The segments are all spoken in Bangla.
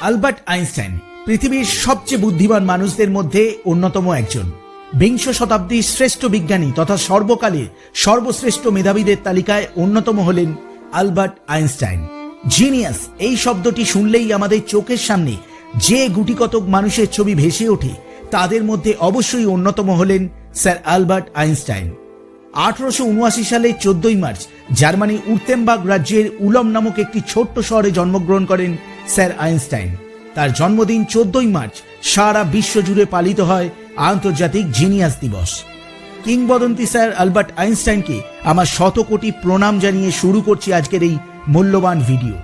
আলবার্ট আইনস্টাইন, পৃথিবীর সবচেয়ে বুদ্ধিমান মানুষদের মধ্যে অন্যতম একজন। বিংশ শতাব্দীর শ্রেষ্ঠ বিজ্ঞানী তথা সর্বকালের সর্বশ্রেষ্ঠ মেধাবীদের তালিকায় অন্যতম হলেন আলবার্ট আইনস্টাইন। জিনিয়াস, এই শব্দটি শুনলেই আমাদের চোখের সামনে যে গুটিকতক মানুষের ছবি ভেসে ওঠে, তাদের মধ্যে অবশ্যই অন্যতম হলেন স্যার আলবার্ট আইনস্টাইন। আঠারোশো উনআশি সালে চোদ্দই মার্চ জার্মানি উর্তেমবাগ রাজ্যের উলম নামক একটি ছোট্ট শহরে জন্মগ্রহণ করেন স্যার আইনস্টাইন। তার জন্মদিন চোদ্দই মার্চ, সারা বিশ্ব জুড়ে পালিত হয় আন্তর্জাতিক জিনিয়াস দিবস। কিংবদন্তি স্যার আলবার্ট আইনস্টাইনকে আমার শত কোটি প্রণাম জানিয়ে শুরু করছি আজকের এই মূল্যবান ভিডিও।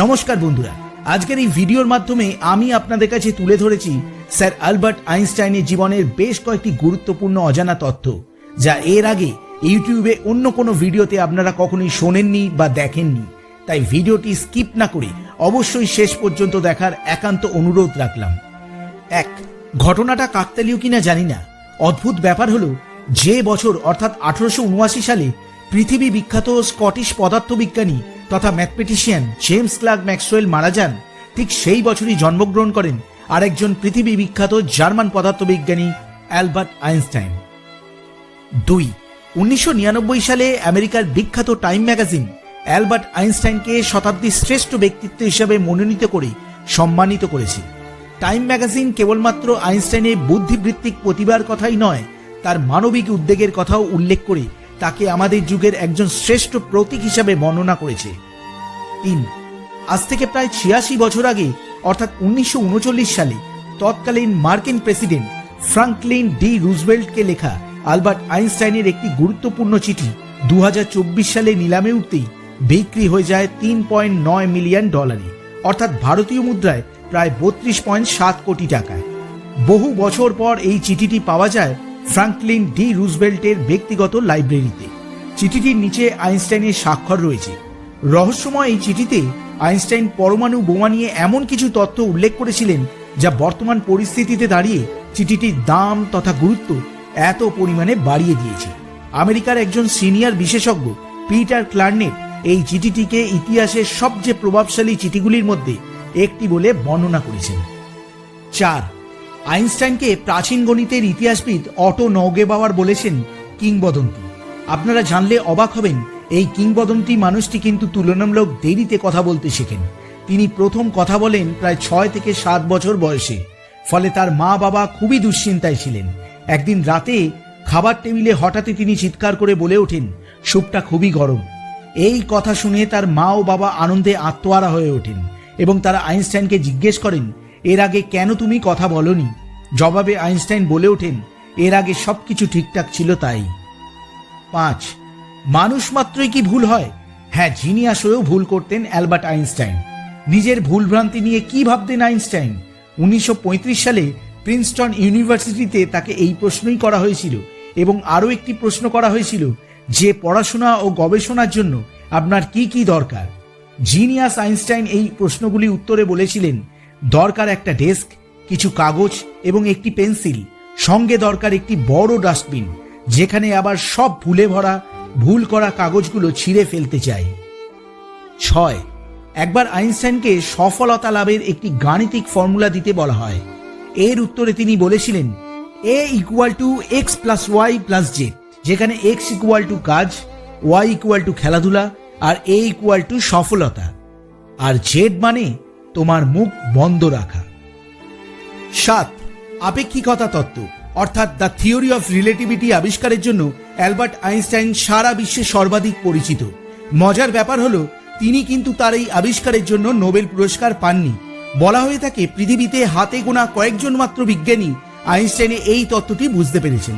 নমস্কার বন্ধুরা, আজকের এই ভিডিওর মাধ্যমে আমি আপনাদের কাছে তুলে ধরেছি স্যার আলবার্ট আইনস্টাইনের জীবনের বেশ কয়েকটি গুরুত্বপূর্ণ অজানা তথ্য, যা এর আগে ইউটিউবে অন্য কোনো ভিডিওতে আপনারা কখনোই শোনেননি বা দেখেননি। তাই ভিডিওটি স্কিপ না করে অবশ্যই শেষ পর্যন্ত দেখার একান্ত অনুরোধ রাখলাম। এক, ঘটনাটা কাকতালীয় কিনা জানি না। অদ্ভুত ব্যাপার হলো, যে বছর, অর্থাৎ আঠারোশো উনআশি সালে, পৃথিবী বিখ্যাত স্কটিশ পদার্থবিজ্ঞানী তথা ম্যাথমেটিশিয়ান জেমস ক্লার্ক ম্যাক্সওয়েল মারা যান, ঠিক সেই বছরই জন্মগ্রহণ করেন আরেকজন পৃথিবী বিখ্যাত জার্মান পদার্থবিজ্ঞানী অ্যালবার্ট আইনস্টাইন। দুই, উনিশশো সালে আমেরিকার বিখ্যাত টাইম ম্যাগাজিন অ্যালবার্ট আইনস্টাইনকে শতাব্দীর শ্রেষ্ঠ ব্যক্তিত্ব হিসেবে মনোনীত করে সম্মানিত করেছে। টাইম ম্যাগাজিন কেবলমাত্র আইনস্টাইনের বুদ্ধিবৃত্তিক প্রতিভার কথাই নয়, তার মানবিক উদ্বেগের কথাও উল্লেখ করে তাকে আমাদের যুগের একজন শ্রেষ্ঠ প্রতীক হিসাবে বর্ণনা করেছে। তিন, আজ থেকে প্রায় ছিয়াশি বছর আগে, অর্থাৎ উনিশশো উনচল্লিশ সালে, তৎকালীন মার্কিন প্রেসিডেন্ট ফ্রাঙ্কলিন ডি রুজভেল্টকে লেখা আলবার্ট আইনস্টাইনের একটি গুরুত্বপূর্ণ চিঠি দু হাজার চব্বিশ সালে নিলামে উঠতেই বিক্রি হয়ে যায় তিন পয়েন্ট নয় মিলিয়ন ডলারে। অর্থাৎ ভারতীয় মুদ্রায় প্রায় বত্রিশ পয়েন্ট সাত কোটি টাকায়। বহু বছর পর এই চিঠিটি পাওয়া যায় ফ্রাঙ্কলিন ডি রুজভেল্টের ব্যক্তিগত লাইব্রেরিতে। চিঠিটির নিচে আইনস্টাইনের স্বাক্ষর রয়েছে। রহস্যময় এই চিঠিতে আইনস্টাইন পরমাণু বোমা নিয়ে এমন কিছু তথ্য উল্লেখ করেছিলেন যা বর্তমান পরিস্থিতিতে দাঁড়িয়ে চিঠিটির দাম তথা গুরুত্ব এত পরিমাণে বাড়িয়ে দিয়েছে। আমেরিকার একজন সিনিয়র বিশেষজ্ঞ, পিটার ক্লার্নেট এই চিঠিটিকে ইতিহাসের সবচেয়ে প্রভাবশালী চিঠিগুলির মধ্যে একটি বলে বর্ণনা করেছেন। চার, আইনস্টাইনকে প্রাচীন গণিতের ইতিহাসবিদ অটো নৌগেবাওয়ার বলেছেন কিংবদন্তি। আপনারা জানলে অবাক হবেন, এই কিংবদন্তি মানুষটি কিন্তু তুলনামূলক দেরিতে কথা বলতে শেখেন। তিনি প্রথম কথা বলেন প্রায় ছয় থেকে সাত বছর বয়সে। ফলে তার মা বাবা খুবই দুশ্চিন্তায় ছিলেন। একদিন রাতে খাবার টেবিলে হঠাৎই তিনি চিৎকার করে বলে ওঠেন স্যুপটা খুবই গরম। এই কথা শুনে তার মা ও বাবা আনন্দে আত্মহারা হয়ে ওঠেন এবং তারা আইনস্টাইনকে জিজ্ঞেস করেন, এর আগে কেন তুমি কথা বলনি? জবাবে আইনস্টাইন বলে ওঠেন, এর আগে সবকিছু ঠিকঠাক ছিল তাই। পাঁচ, মানুষ মাত্রই কি ভুল হয়? হ্যাঁ জিনিয়াস হয়েও ভুল করতেন অ্যালবার্ট আইনস্টাইন। নিজের ভুলভ্রান্তি নিয়ে কি ভাবতেন আইনস্টাইন? উনিশশো পঁয়ত্রিশ সালে প্রিন্সটন ইউনিভার্সিটিতে তাকে এই প্রশ্নই করা হয়েছিল এবং আরও একটি প্রশ্ন করা হয়েছিল যে পড়াশোনা ও গবেষণার জন্য আপনার কি কি দরকার? জিনিয়াস আইনস্টাইন এই প্রশ্নগুলি উত্তরে বলেছিলেন, দরকার একটা ডেস্ক কিছু কাগজ এবং একটি পেন্সিল সঙ্গে দরকার একটি বড় ডাস্টবিন যেখানে আবার সব ভুলে ভরা, ভুল করা কাগজগুলো ছিঁড়ে ফেলতে চাই। ছয়, একবার আইনস্টাইনকে সফলতা লাভের একটি গাণিতিক ফর্মুলা দিতে বলা হয়। এর উত্তরে তিনি বলেছিলেন A equal to X plus Y plus Z যেখানে এক্স ইকুয়াল টু কাজ ওয়াই ইকুয়াল টু খেলাধুলা, আর এ ইকুয়াল টু সফলতা। আর জেড মানে তোমার মুখ বন্ধ রাখা। সাত, আপেক্ষিকতা তত্ত্ব, অর্থাৎ দ্য থিওরি অফ রিলেটিভিটি আবিষ্কারের জন্য অ্যালবার্ট আইনস্টাইন সারা বিশ্বে সর্বাধিক পরিচিত। মজার ব্যাপার হলো, তিনি কিন্তু তার এই আবিষ্কারের জন্য নোবেল পুরস্কার পাননি। বলা হয়ে থাকে, পৃথিবীতে হাতে গোনা কয়েকজন মাত্র বিজ্ঞানী আইনস্টাইনে এই তত্ত্বটি বুঝতে পেরেছেন।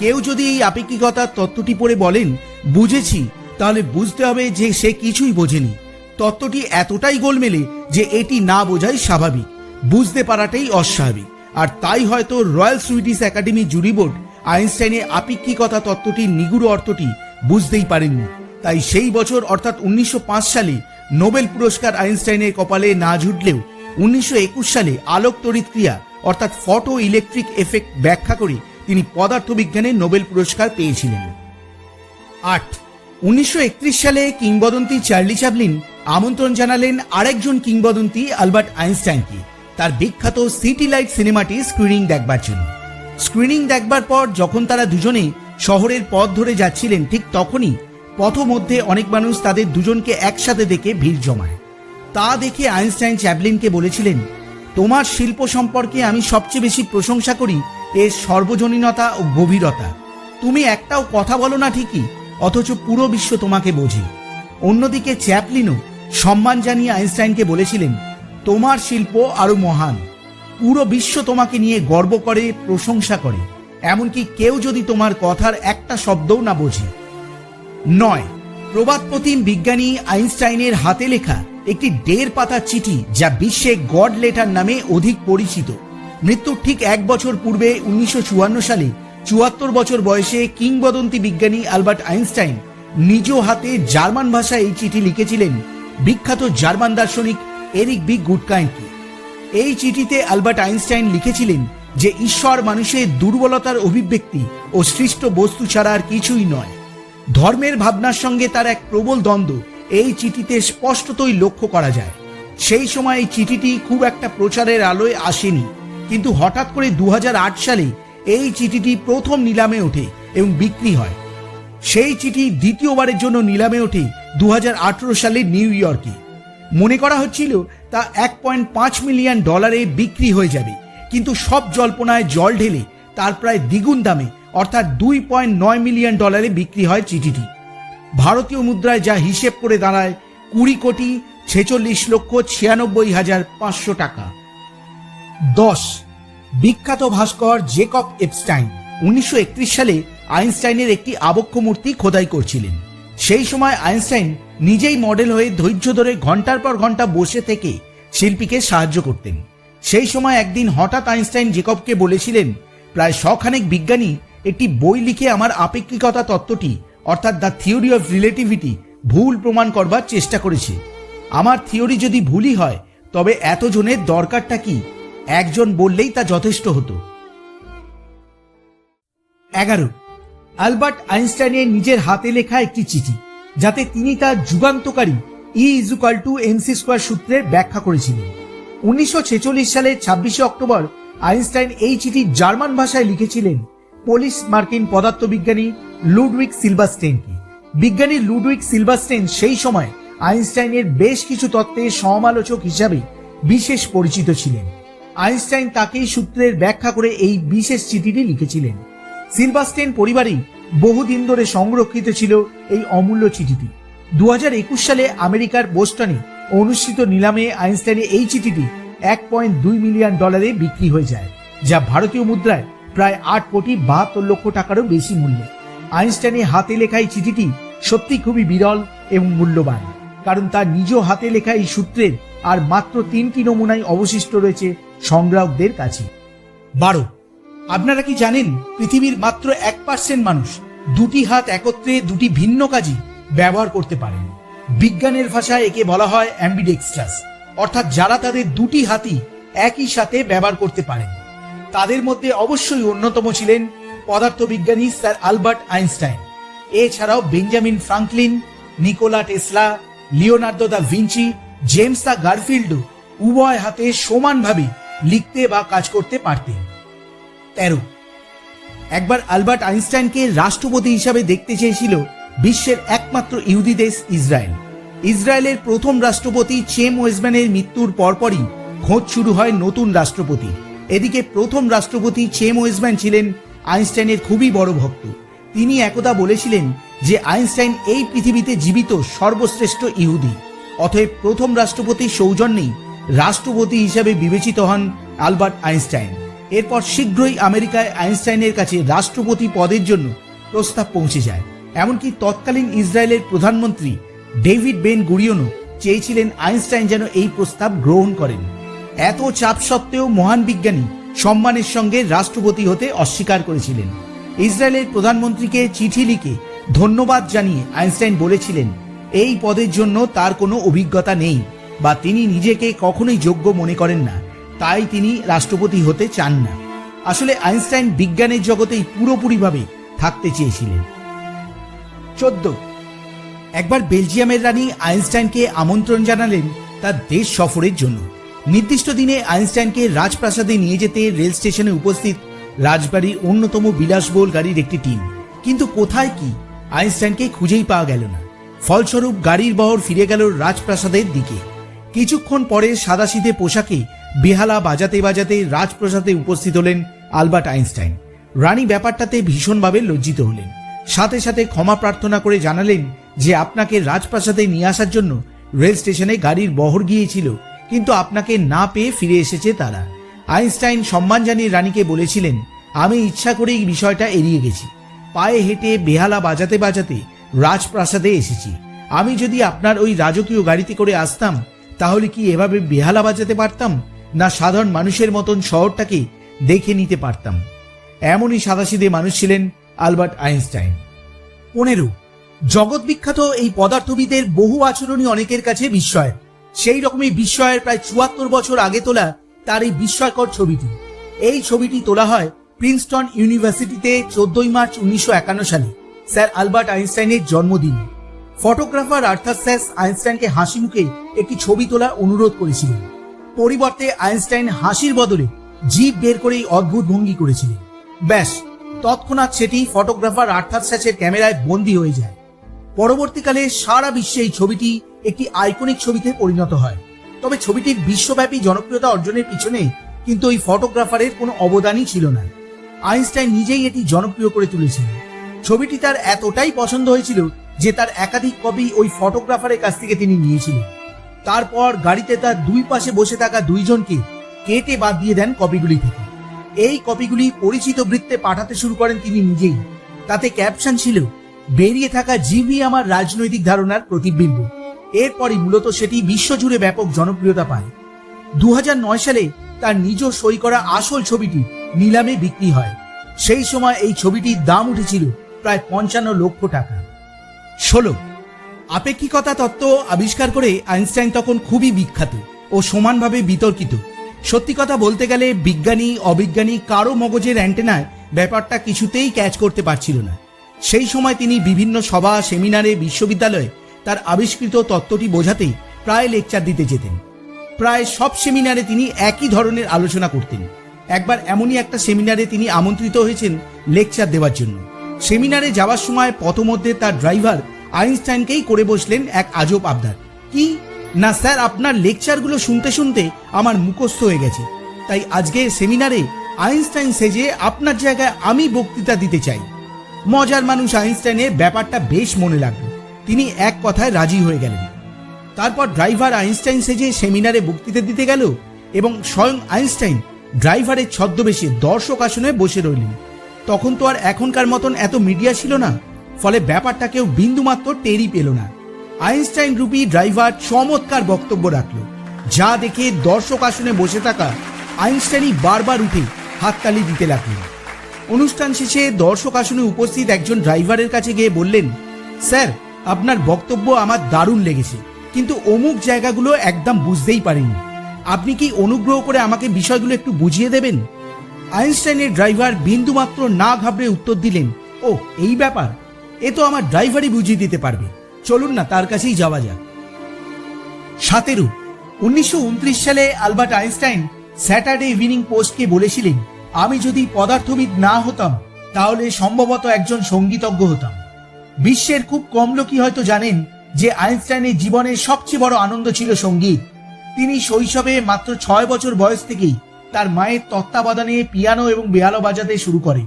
কেউ যদি এই আপেক্ষিকতার তত্ত্বটি পড়ে বলেন, বুঝেছি তাহলে বুঝতে হবে যে সে কিছুই বোঝেনি। তত্ত্বটি এতটাই গোলমেলে যে এটি না বোঝাই স্বাভাবিক। বুঝতে পারাটাই অস্বাভাবিক। আর তাই হয়তো royal Swedish academy jury board আইনস্টাইনের আপেক্ষিকতা তত্ত্বটির নিগুড় অর্থটি বুঝতেই পারেননি। তাই সেই বছর, অর্থাৎ উনিশশো পাঁচ সালে, নোবেল পুরস্কার আইনস্টাইনের কপালে না ঝুটলেও উনিশশো সালে আলোক তড়িৎ ক্রিয়া, অর্থাৎ ফটো ইলেকট্রিক এফেক্ট ব্যাখ্যা করে তিনি পদার্থবিজ্ঞানে নোবেল পুরস্কার পেয়েছিলেন। আট, উনিশশো সালে কিংবদন্তি চার্লি চ্যাপলিন আমন্ত্রণ জানালেন আরেকজন কিংবদন্তি আলবার্ট আইনস্টাইনকে। তার বিখ্যাত সিটি লাইট সিনেমাটি স্ক্রিনিং দেখবার জন্য। স্ক্রিনিং দেখবার পর যখন তারা দুজনে শহরের পথ ধরে যাচ্ছিলেন, ঠিক তখনই পথমধ্যে অনেক মানুষ তাদের দুজনকে একসাথে দেখে ভিড় জমায়। তা দেখে আইনস্টাইন চ্যাপলিনকে বলেছিলেন, তোমার শিল্প সম্পর্কে আমি সবচেয়ে বেশি প্রশংসা করি এর সর্বজনীনতা ও গভীরতা। তুমি একটাও কথা বলো না ঠিকই, অথচ পুরো বিশ্ব তোমাকে বোঝে। অন্যদিকে চ্যাপলিনও সম্মান জানিয়ে আইনস্টাইনকে বলেছিলেন, তোমার শিল্প আরও মহান। পুরো বিশ্ব তোমাকে নিয়ে গর্ব করে, প্রশংসা করে। এমনকি কেউ যদি তোমার কথার একটা শব্দও না বোঝে। নয় প্রবাদপ্রতিম বিজ্ঞানী আইনস্টাইনের হাতে লেখা একটি দেড় পাতার চিঠি যা বিশ্বে গড লেটার নামে অধিক পরিচিত। মৃত্যুর ঠিক এক বছর পূর্বে উনিশশো চুয়ান্ন সালে চুয়াত্তর বছর বয়সে কিংবদন্তি বিজ্ঞানী আলবার্ট আইনস্টাইন নিজ হাতে জার্মান ভাষায় এই চিঠি লিখেছিলেন বিখ্যাত জার্মান দার্শনিক এরিক বি গুডকাইনকে এই চিঠিতে আলবার্ট আইনস্টাইন লিখেছিলেন যে, ঈশ্বর মানুষের দুর্বলতার অভিব্যক্তি ও সৃষ্ট বস্তু ছাড়া আর কিছুই নয়। ধর্মের ভাবনার সঙ্গে তার এক প্রবল দ্বন্দ্ব এই চিঠিতে স্পষ্টতই লক্ষ্য করা যায়। সেই সময় এই চিঠিটি খুব একটা প্রচারের আলোয় আসেনি। কিন্তু হঠাৎ করে দু হাজার আট সালে এই চিঠিটি প্রথম নিলামে ওঠে এবং বিক্রি হয়। সেই চিঠি দ্বিতীয়বারের জন্য নিলামে ওঠে দু হাজার আঠেরো সালে নিউ ইয়র্কে। মনে করা হচ্ছিল তা এক পয়েন্ট পাঁচ মিলিয়ন ডলারে বিক্রি হয়ে যাবে, কিন্তু সব জল্পনায় জল ঢেলে তার প্রায় দ্বিগুণ দামে, অর্থাৎ দুই পয়েন্ট নয় মিলিয়ন ডলারে বিক্রি হয় চিঠিটি। ভারতীয় মুদ্রায় যা হিসেব করে দাঁড়ায় কুড়ি কোটি ছেচল্লিশ লক্ষ ছিয়ানব্বই হাজার পাঁচশো টাকা। দশ। বিখ্যাত ভাস্কর জেকব এপস্টাইন উনিশশো একত্রিশ সালে আইনস্টাইনের একটি আবক্ষ মূর্তি খোদাই করছিলেন। সেই সময় আইনস্টাইন নিজেই মডেল হয়ে ধৈর্য ধরে ঘণ্টার পর ঘণ্টা বসে থেকে শিল্পীকে সাহায্য করতেন। সেই সময় একদিন হঠাৎ আইনস্টাইন জেকবকে বলেছিলেন, প্রায় শখানেক বিজ্ঞানী একটি বই লিখে আমার আপেক্ষিকতা তত্ত্বটি, অর্থাৎ দ্য থিওরি অফ রিলেটিভিটি, ভুল প্রমাণ করবার চেষ্টা করেছে। আমার থিওরি যদি ভুলই হয়, তবে এতজনের দরকারটা কি? একজন বললেই তা যথেষ্ট হতো। এগারো। আলবার্ট আইনস্টাইনের নিজের হাতে লেখা একটি চিঠি, যাতে তিনি তার যুগান্তকারী E equal to MC square সূত্রের ব্যাখ্যা করেছিলেন। উনিশশো সালের ছাব্বিশে অক্টোবর আইনস্টাইন এই চিঠি জার্মান ভাষায় লিখেছিলেন পোলিশ মার্কিন পদার্থবিজ্ঞানী লুডউইক সিলভারস্টেনকে বিজ্ঞানী লুডউইক সিলভারস্টেন সেই সময় আইনস্টাইনের বেশ কিছু তত্ত্বের সমালোচক হিসাবে বিশেষ পরিচিত ছিলেন। আইনস্টাইন তাকেই সূত্রের ব্যাখ্যা করে এই বিশেষ চিঠিটি লিখেছিলেন। সিলভারস্টেন পরিবারেই বহুদিন ধরে সংরক্ষিত ছিল এই অমূল্য চিঠিটি। দুহাজার একুশ সালে আমেরিকার বোস্টনে অনুষ্ঠিত নিলামে আইনস্টাইনের এই চিঠিটি এক পয়েন্ট দুই মিলিয়ন ডলারে বিক্রি হয়ে যায়, যা ভারতীয় মুদ্রায় প্রায় আট কোটি বাহাত্তর লক্ষ টাকারও বেশি মূল্য। আইনস্টাইনের হাতে লেখা এই চিঠিটি সত্যি খুবই বিরল এবং মূল্যবান, কারণ তার নিজ হাতে লেখা এই সূত্রের আর মাত্র তিনটি নমুনাই অবশিষ্ট রয়েছে সংগ্রাহকদের কাছে। বারো, আপনারা কি জানেন পৃথিবীর মাত্র এক পার্সেন্ট মানুষ দুটি হাত একত্রে দুটি ভিন্ন কাজই ব্যবহার করতে পারেন? বিজ্ঞানের ভাষায় একে বলা হয় অ্যাম্বিডেক্সট্রাস অর্থাৎ যারা তাদের দুটি হাতই একই সাথে ব্যবহার করতে পারেন। তাদের মধ্যে অবশ্যই অন্যতম ছিলেন পদার্থবিজ্ঞানী স্যার আলবার্ট আইনস্টাইন। এছাড়াও Benjamin Franklin, Nikola Tesla, Leonardo da Vinci, James দা গারফিল্ডও উভয় হাতে সমানভাবে লিখতে বা কাজ করতে পারতেন। তেরো। একবার আলবার্ট আইনস্টাইনকে রাষ্ট্রপতি হিসাবে দেখতে চেয়েছিল বিশ্বের একমাত্র ইহুদি দেশ ইসরায়েল। ইসরায়েলের প্রথম রাষ্ট্রপতি চেম ওয়েজম্যানের মৃত্যুর পরপরই খোঁজ শুরু হয় নতুন রাষ্ট্রপতি। এদিকে প্রথম রাষ্ট্রপতি চেম ওয়েজম্যান ছিলেন আইনস্টাইনের খুবই বড় ভক্ত। তিনি একদা বলেছিলেন যে আইনস্টাইন এই পৃথিবীতে জীবিত সর্বশ্রেষ্ঠ ইহুদি। অতএব প্রথম রাষ্ট্রপতির সৌজন্যেই রাষ্ট্রপতি হিসাবে বিবেচিত হন আলবার্ট আইনস্টাইন। এরপর শীঘ্রই আমেরিকায় আইনস্টাইনের কাছে রাষ্ট্রপতি পদের জন্য প্রস্তাব পৌঁছে যায়। এমনকি তৎকালীন ইসরায়েলের প্রধানমন্ত্রী ডেভিড বেন গুরিয়নও চেয়েছিলেন আইনস্টাইন যেন এই প্রস্তাব গ্রহণ করেন। এত চাপ সত্ত্বেও মহান বিজ্ঞানী সম্মানের সঙ্গে রাষ্ট্রপতি হতে অস্বীকার করেছিলেন। ইসরায়েলের প্রধানমন্ত্রীকে চিঠি লিখে ধন্যবাদ জানিয়ে আইনস্টাইন বলেছিলেন, এই পদের জন্য তার কোনো অভিজ্ঞতা নেই। বা তিনি নিজেকে কখনোই যোগ্য মনে করেন না। তাই তিনি রাষ্ট্রপতি হতে চান না। আসলে আইনস্টাইন বিজ্ঞানের জগতেই পুরোপুরিভাবে থাকতে চেয়েছিলেন। চোদ্দ। একবার বেলজিয়ামের রানী আইনস্টাইনকে আমন্ত্রণ জানালেন তার দেশ সফরের জন্য। নির্দিষ্ট দিনে আইনস্টাইনকে রাজপ্রাসাদে নিয়ে যেতে রেল স্টেশনে উপস্থিত রাজবাড়ির অন্যতম বিলাসবহুল গাড়ির একটি টিম। কিন্তু কোথায় কি আইনস্টাইনকে খুঁজেই পাওয়া গেল না। ফলস্বরূপ গাড়ির বহর ফিরে গেল রাজপ্রাসাদের দিকে। কিছুক্ষণ পরে সাদাসিধে পোশাকে বেহালা বাজাতে বাজাতে রাজপ্রাসাদে উপস্থিত হলেন আলবার্ট আইনস্টাইন। রানী ব্যাপারটাতে ভীষণভাবে লজ্জিত হলেন। সাথে সাথে ক্ষমা প্রার্থনা করে জানালেন যে আপনাকে রাজপ্রাসাদে নিয়ে আসার জন্য রেল স্টেশনে গাড়ির বহর গিয়েছিল, কিন্তু আপনাকে না পেয়ে ফিরে এসেছে তারা। আইনস্টাইন সম্মান জানিয়ে রানীকে বলেছিলেন, আমি ইচ্ছা করেই বিষয়টা এড়িয়ে গেছি। পায়ে হেঁটে বেহালা বাজাতে বাজাতে রাজপ্রাসাদে এসেছি। আমি যদি আপনার ওই রাজকীয় গাড়িতে করে আসতাম তাহলে কি এভাবে বেহালা বাজাতে পারতাম? না সাধারণ মানুষের মতন শহরটাকে দেখে নিতে পারতাম? এমনই সাদাসিদে মানুষ ছিলেন আলবার্ট আইনস্টাইন। পনেরো, জগৎ বিখ্যাত এই পদার্থবিদের বহু আচরণই অনেকের কাছে বিস্ময়। সেই রকমই বিস্ময়ের প্রায় চুয়াত্তর বছর আগে তোলা তার এই বিস্ময়কর ছবিটি। এই ছবিটি তোলা হয় প্রিন্সটন ইউনিভার্সিটিতে চোদ্দই মার্চ উনিশশো একান্ন সালে, স্যার আলবার্ট আইনস্টাইনের জন্মদিনে। ফটোগ্রাফার আর্থার স্যাস আইনস্টাইনকে হাসি মুখে একটি ছবি তোলার অনুরোধ করেছিলেন। পরিবর্তে আইনস্টাইন হাসির বদলে জিভ বের করেই অদ্ভুত ভঙ্গি করেছিলেন। ব্যাস, তৎক্ষণাৎ সেটি ফটোগ্রাফার আর্থার স্যাচের ক্যামেরায় বন্দী হয়ে যায়। পরবর্তীকালে সারা বিশ্বে এই ছবিটি একটি আইকনিক ছবিতে পরিণত হয়। তবে ছবিটির বিশ্বব্যাপী জনপ্রিয়তা অর্জনের পিছনে কিন্তু ওই ফটোগ্রাফারের কোনো অবদানই ছিল না। আইনস্টাইন নিজেই এটি জনপ্রিয় করে তুলেছিলেন ছবিটি তার এতটাই পছন্দ হয়েছিল যে তার একাধিক কপি ওই ফটোগ্রাফারের কাছ থেকে তিনি নিয়েছিলেন। তারপর গাড়িতে তার দুই পাশে বসে থাকা দুইজনকে কেটে বাদ দিয়ে দেন কপিগুলি থেকে। এই কপিগুলি পরিচিত বৃত্তে পাঠাতে শুরু করেন তিনি নিজেই। তাতে ক্যাপশন ছিল, বেরিয়ে থাকা জিভি আমার রাজনৈতিক ধারণার প্রতিবিম্ব। এরপরই মূলত সেটি বিশ্বজুড়ে ব্যাপক জনপ্রিয়তা পায়। দু হাজার নয় সালে তার নিজ সই করা আসল ছবিটি নিলামে বিক্রি হয়। সেই সময় এই ছবিটির দাম উঠেছিল প্রায় পঞ্চান্ন লক্ষ টাকা। ষোলো। আপেক্ষিকতা তত্ত্ব আবিষ্কার করে আইনস্টাইন তখন খুবই বিখ্যাত ও সমানভাবে বিতর্কিত। সত্যি কথা বলতে গেলে বিজ্ঞানী, অবিজ্ঞানী কারও মগজের অ্যান্টেনায় ব্যাপারটা কিছুতেই ক্যাচ করতে পারছিল না। সেই সময় তিনি বিভিন্ন সভা, সেমিনারে, বিশ্ববিদ্যালয়ে তার আবিষ্কৃত তত্ত্বটি বোঝাতে প্রায় লেকচার দিতে যেতেন। প্রায় সব সেমিনারে তিনি একই ধরনের আলোচনা করতেন। একবার এমনই একটা সেমিনারে তিনি আমন্ত্রিত হয়েছেন লেকচার দেওয়ার জন্য। সেমিনারে যাওয়ার সময় পথমধ্যে তার ড্রাইভার আইনস্টাইনকেই করে বসলেন এক আজব আবদার। কি? না স্যার, আপনার লেকচারগুলো শুনতে শুনতে আমার মুখস্থ হয়ে গেছে। তাই আজকে সেমিনারে আইনস্টাইন সেজে আপনার জায়গায় আমি বক্তৃতা দিতে চাই। মজার মানুষ আইনস্টাইনের ব্যাপারটা বেশ মনে লাগল। তিনি এক কথায় রাজি হয়ে গেলেন। তারপর ড্রাইভার আইনস্টাইন সেজে সেমিনারে বক্তৃতা দিতে গেল এবং স্বয়ং আইনস্টাইন ড্রাইভারের ছদ্মবেশে দর্শক আসনে বসে রইলেন। তখন তো আর এখনকার মতন এত মিডিয়া ছিল না। ফলে ব্যাপারটা কেউ বিন্দুমাত্র টেরই পেল না। আইনস্টাইন রুপি ড্রাইভার চমৎকার বক্তব্য রাখল। যা দেখে দর্শক আসনে বসে থাকা আইনস্টাইনই বারবার উঠে হাততালি দিতে লাগলেন। অনুষ্ঠান শেষে দর্শক আসনে উপস্থিত একজন ড্রাইভারের কাছে গিয়ে বললেন, স্যার, আপনার বক্তব্য আমার দারুণ লেগেছে, কিন্তু অমুক জায়গাগুলো একদম বুঝতেই পারিনি। আপনি কি অনুগ্রহ করে আমাকে বিষয়গুলো একটু বুঝিয়ে দেবেন? আইনস্টাইনের ড্রাইভার বিন্দুমাত্র না ঘাবড়ে উত্তর দিলেন ও এই ব্যাপার? এ তো আমার ড্রাইভারই বুঝিয়ে দিতে পারবে। চলুন না, তার কাছেই যাওয়া যাক। সতেরো, উনিশশো সালে আলবার্ট আইনস্টাইন স্যাটারডে ইভিনিং পোস্টকে বলেছিলেন, আমি যদি পদার্থবিদ না হতাম, তাহলে সম্ভবত একজন সঙ্গীতজ্ঞ হতাম। বিশ্বের খুব কম লোকই হয়তো জানেন যে আইনস্টাইনের জীবনের সবচেয়ে বড় আনন্দ ছিল সংগীত। তিনি শৈশবে মাত্র ছয় বছর বয়স থেকেই তার মায়ের তত্ত্বাবধানে পিয়ানো এবং বেহালো বাজাতে শুরু করেন।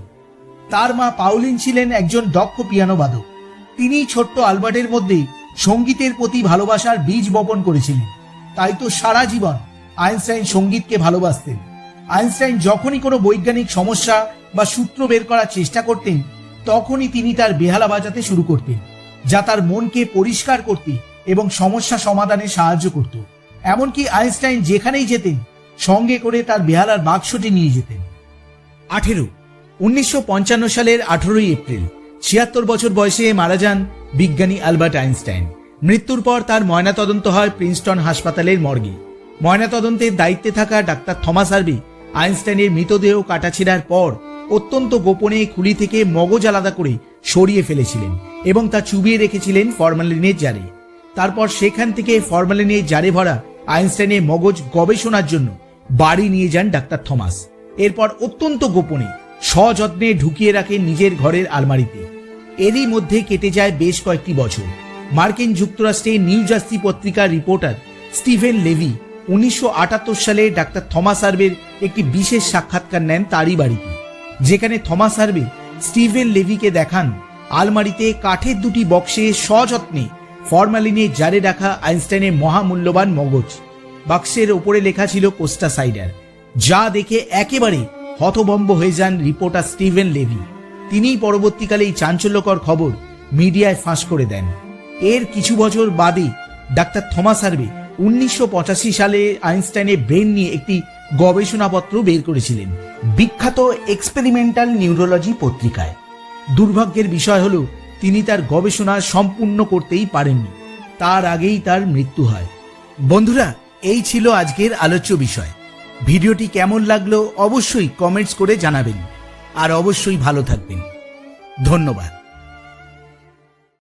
তার মা পাউলিন ছিলেন একজন দক্ষ পিয়ানো বাদক। তিনি ছোট্ট আলবার্টের মধ্যে সঙ্গীতের প্রতি ভালোবাসার বীজ বপন করেছিলেন। তাই তো সারা জীবন আইনস্টাইন সঙ্গীতকে ভালোবাসতেন। আইনস্টাইন যখনই কোনো বৈজ্ঞানিক সমস্যা বা সূত্র বের করার চেষ্টা করতেন, তখনই তিনি তার বেহালা বাজাতে শুরু করতেন, যা তার মনকে পরিষ্কার করতে এবং সমস্যা সমাধানে সাহায্য করত। এমনকি আইনস্টাইন যেখানেই যেতেন সঙ্গে করে তার বেহালার বাক্সটি নিয়ে যেতেন। আঠেরো, উনিশশো সালের আঠেরোই এপ্রিল, ছিয়াত্তর বছর বয়সে মারা যান বিজ্ঞানী আলবার্ট আইনস্টাইন। মৃত্যুর পর তার ময়নাতদন্ত হয় প্রিন্সটন হাসপাতালের মর্গে। ময়নাতদন্তের দায়িত্বে থাকা ডাক্তার থমাস হার্বি আইনস্টাইনের মৃতদেহ কাটাছিড়ার পর অত্যন্ত গোপনে খুলি থেকে মগজ আলাদা করে সরিয়ে ফেলেছিলেন এবং তা চুবিয়ে রেখেছিলেন ফরমালিনের জারে। তারপর সেখান থেকে ফরমালিনের জারে ভরা আইনস্টাইনের মগজ গবেষণার জন্য বাড়ি নিয়ে যান ডাক্তার থমাস। এরপর অত্যন্ত গোপনে, সযত্নে ঢুকিয়ে রাখেন নিজের ঘরের আলমারিতে। এরই মধ্যে কেটে যায় বেশ কয়েকটি বছর। মার্কিন যুক্তরাষ্ট্রে নিউ জার্সি পত্রিকার রিপোর্টার স্টিভেন লেভি উনিশশো আটাত্তর সালে ডাক্তার থমাস আরবের একটি বিশেষ সাক্ষাৎকার নেন তারই বাড়িতে, যেখানে থমাস আরবে স্টিভেন লেভিকে দেখান আলমারিতে কাঠের দুটি বক্সে সযত্নে ফরমালিনে জারে রাখা আইনস্টাইনের মহামূল্যবান মগজ। বাক্সের ওপরে লেখা ছিল কোস্টা সাইডার, যা দেখে একেবারে হতভম্ব হয়ে যান রিপোর্টার স্টিভেন লেভি। তিনিই পরবর্তীকালে এই চাঞ্চল্যকর খবর মিডিয়ায় ফাঁস করে দেন। এর কিছু বছর বাদে ডাক্তার থমাস হার্ভে উনিশশো সালে আইনস্টাইনের ব্রেন নিয়ে একটি গবেষণাপত্র বের করেছিলেন, বিখ্যাত এক্সপেরিমেন্টাল নিউরোলজি পত্রিকায়। দুর্ভাগ্যের বিষয় হলো, তিনি তার গবেষণা সম্পূর্ণ করতেই পারেননি। তার আগেই তার মৃত্যু হয়। বন্ধুরা এই ছিল আজকের আলোচ্য বিষয়। ভিডিওটি কেমন লাগল অবশ্যই কমেন্টস করে জানাবেন। আর অবশ্যই ভালো থাকবেন। ধন্যবাদ।